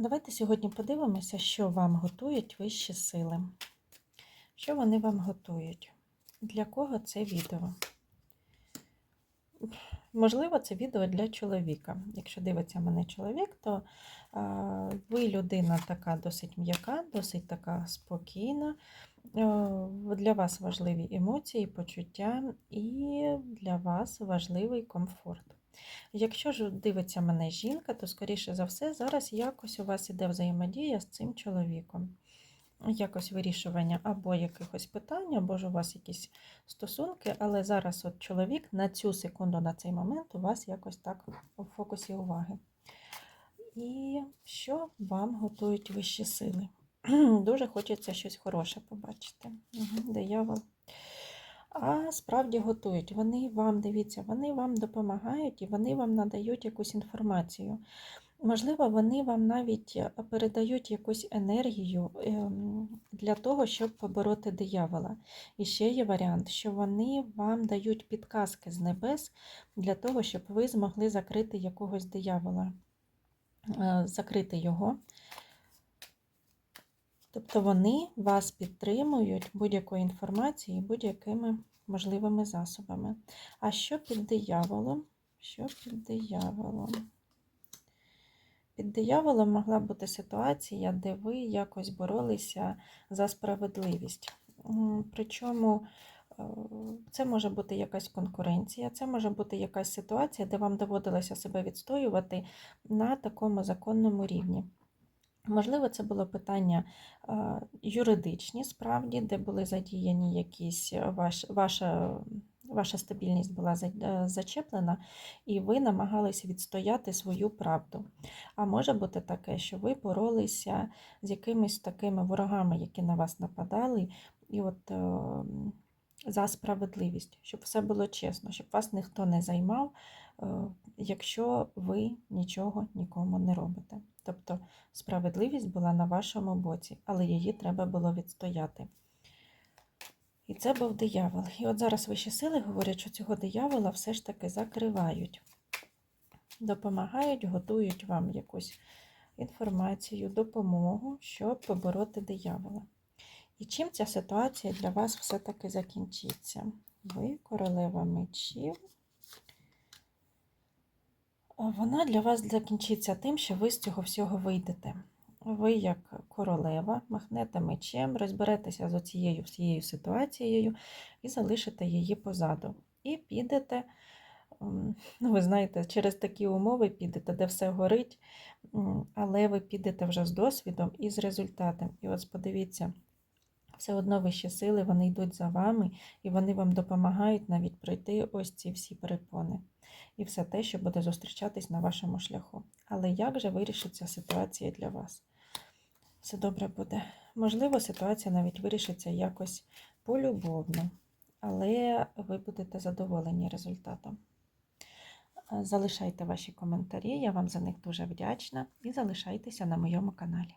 Давайте сьогодні подивимося, що вам готують вищі сили. Що вони вам готують? Для кого це відео? Можливо, це відео для чоловіка. Якщо дивиться мене чоловік, то ви людина така досить м'яка, досить така спокійна. Для вас важливі емоції, почуття і для вас важливий комфорт. Якщо ж дивиться мене жінка, то, скоріше за все, зараз якось у вас іде взаємодія з цим чоловіком. Якось вирішування або якихось питань, або ж у вас якісь стосунки, але зараз от чоловік на цю секунду, на цей момент у вас якось так у фокусі уваги. І що вам готують вищі сили? Дуже хочеться щось хороше побачити. Угу. А справді готують. Вони вам, дивіться, вони вам допомагають і вони вам надають якусь інформацію. Можливо, вони вам навіть е, передають якусь енергію ем, для того, щоб побороти диявола. І ще є варіант, що вони вам дають підказки з небес для того, щоб ви змогли закрити якогось диявола, е, закрити його. Тобто вони вас підтримують будь-якою інформацією, будь-якими можливими засобами. А що під дияволом? Що під дияволом? Під дияволом могла бути ситуація, де ви якось боролися за справедливість. Причому е, це може бути якась конкуренція, це може бути якась ситуація, де вам доводилося себе відстоювати на такому законному рівні. Можливо, це було питання юридичні, справді, де були задіяні якісь ваш, ваша, ваша стабільність була е, зачеплена, і ви намагалися відстояти свою правду. А може бути таке, що ви боролися з якимись такими ворогами, які на вас нападали, і от е, за справедливість, щоб все було чесно, щоб вас ніхто не займав, е, якщо ви нічого нікому не робите. Тобто справедливість була на вашому боці, але її треба було відстояти. І це був диявол. І от зараз вищі сили говорять, що цього диявола все ж таки закривають, допомагають, готують вам якусь інформацію, допомогу, щоб побороти диявола. І чим ця ситуація для вас все-таки закінчиться? Ви королева мечів. Вона для вас закінчиться тим, що ви з цього всього вийдете. Ви, як королева, махнете мечем, розберетеся з цією всією ситуацією і залишите її позаду. І підете, ну, ви знаєте, через такі умови підете, де все горить, але ви підете вже з досвідом і з результатом. І от подивіться, все одно вищі сили, вони йдуть за вами, і вони вам допомагають навіть пройти ось ці всі перепони і все те, що буде зустрічатись на вашому шляху. Але як же вирішиться ситуація для вас? Все добре буде. Можливо, ситуація навіть вирішиться якось полюбовно, але ви будете задоволені результатом. Залишайте ваші коментарі, я вам за них дуже вдячна, і залишайтеся на моєму каналі.